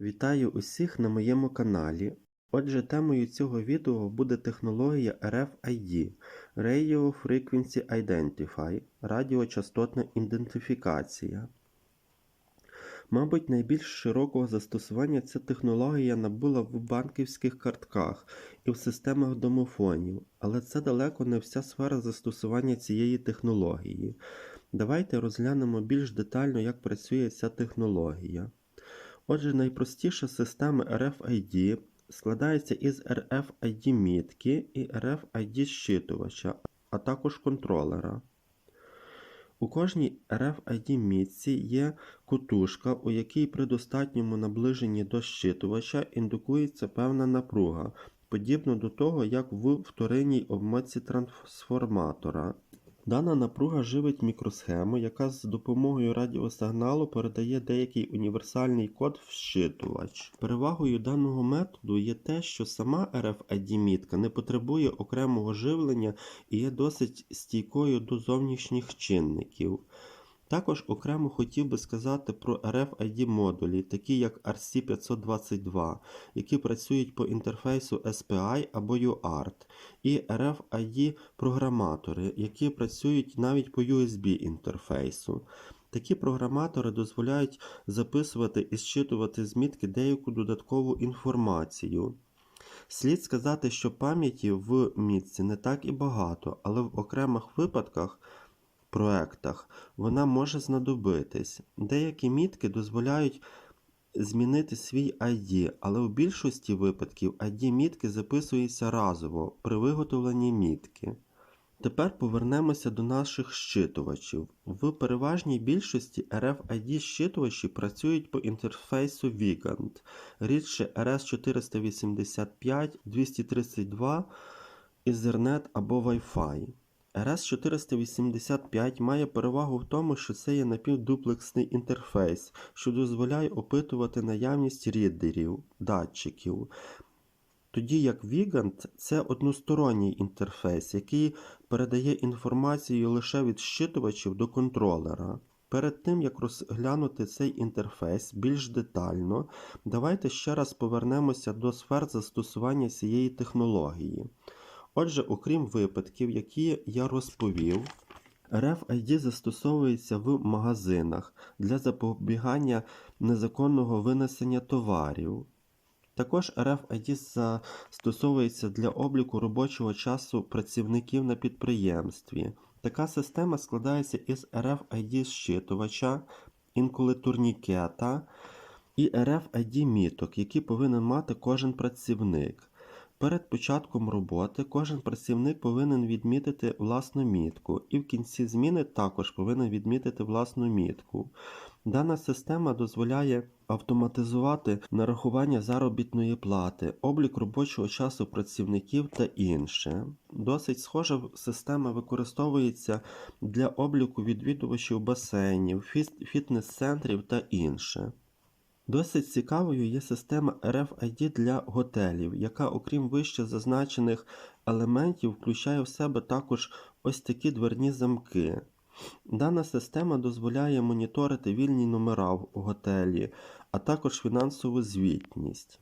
Вітаю усіх на моєму каналі. Отже, темою цього відео буде технологія RFID Radio Frequency Identify радіочастотна ідентифікація. Мабуть, найбільш широкого застосування ця технологія набула в банківських картках і в системах домофонів, але це далеко не вся сфера застосування цієї технології. Давайте розглянемо більш детально, як працює ця технологія. Отже, найпростіша система RFID складається із RFID мітки і RFID щитувача, а також контролера. У кожній RFID мітці є кутушка, у якій при достатньому наближенні до щитувача індукується певна напруга, подібно до того, як в вторинній обмотці трансформатора. Дана напруга живить мікросхему, яка з допомогою радіосигналу передає деякий універсальний код в щитувач. Перевагою даного методу є те, що сама RFID-мітка не потребує окремого живлення і є досить стійкою до зовнішніх чинників. Також окремо хотів би сказати про RFID модулі, такі як RC522, які працюють по інтерфейсу SPI або UART, і RFID програматори, які працюють навіть по USB інтерфейсу. Такі програматори дозволяють записувати і зчитувати з мітки деяку додаткову інформацію. Слід сказати, що пам'яті в мітці не так і багато, але в окремих випадках проектах вона може знадобитись. Деякі мітки дозволяють змінити свій ID, але у більшості випадків ID мітки записується разово при виготовленні мітки. Тепер повернемося до наших щитувачів. В переважній більшості RFID щитувачі працюють по інтерфейсу Vigant, рідше RS485, 232, Ethernet або Wi-Fi. RS485 має перевагу в тому, що це є напівдуплексний інтерфейс, що дозволяє опитувати наявність рідерів, датчиків. Тоді як Vigant це односторонній інтерфейс, який передає інформацію лише від щитувачів до контролера. Перед тим як розглянути цей інтерфейс більш детально, давайте ще раз повернемося до сфер застосування цієї технології. Отже, окрім випадків, які я розповів, RFID застосовується в магазинах для запобігання незаконного винесення товарів. Також RFID застосовується для обліку робочого часу працівників на підприємстві. Така система складається із RFID щитувача, інколи турнікета і RFID міток, які повинен мати кожен працівник. Перед початком роботи кожен працівник повинен відмітити власну мітку, і в кінці зміни також повинен відмітити власну мітку. Дана система дозволяє автоматизувати нарахування заробітної плати, облік робочого часу працівників та інше. Досить схожа система використовується для обліку відвідувачів басейнів, фітнес-центрів та інше. Досить цікавою є система RFID для готелів, яка, окрім вище зазначених елементів, включає в себе також ось такі дверні замки. Дана система дозволяє моніторити вільні номера в готелі, а також фінансову звітність.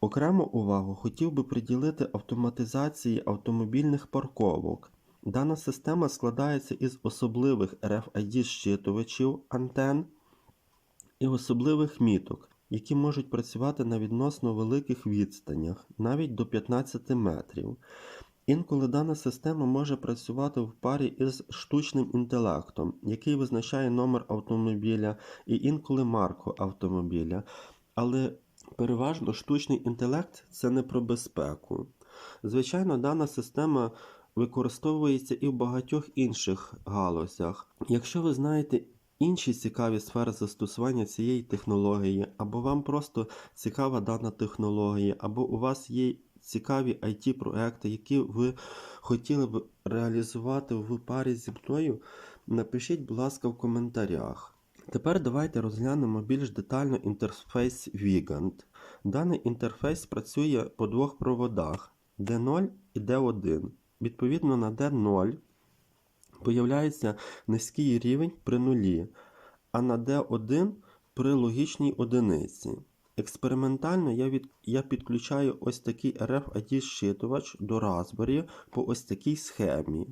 Окрему увагу хотів би приділити автоматизації автомобільних парковок. Дана система складається із особливих RFID щитувачів антен і особливих міток, які можуть працювати на відносно великих відстанях, навіть до 15 метрів. Інколи дана система може працювати в парі із штучним інтелектом, який визначає номер автомобіля і інколи марку автомобіля. Але переважно штучний інтелект це не про безпеку. Звичайно, дана система використовується і в багатьох інших галузях. Якщо ви знаєте інші цікаві сфери застосування цієї технології, або вам просто цікава дана технологія, або у вас є цікаві IT-проекти, які ви хотіли б реалізувати в парі зі мною, напишіть, будь ласка, в коментарях. Тепер давайте розглянемо більш детально інтерфейс Vigant. Даний інтерфейс працює по двох проводах D0 і D1. Відповідно на D0 появляється низький рівень при нулі, а на D1 при логічній одиниці. Експериментально я, від... я підключаю ось такий RFID зчитувач до Raspberry по ось такій схемі.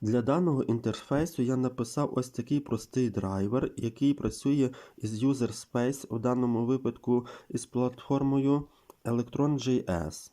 Для даного інтерфейсу я написав ось такий простий драйвер, який працює із User Space, в даному випадку із платформою Electron.js.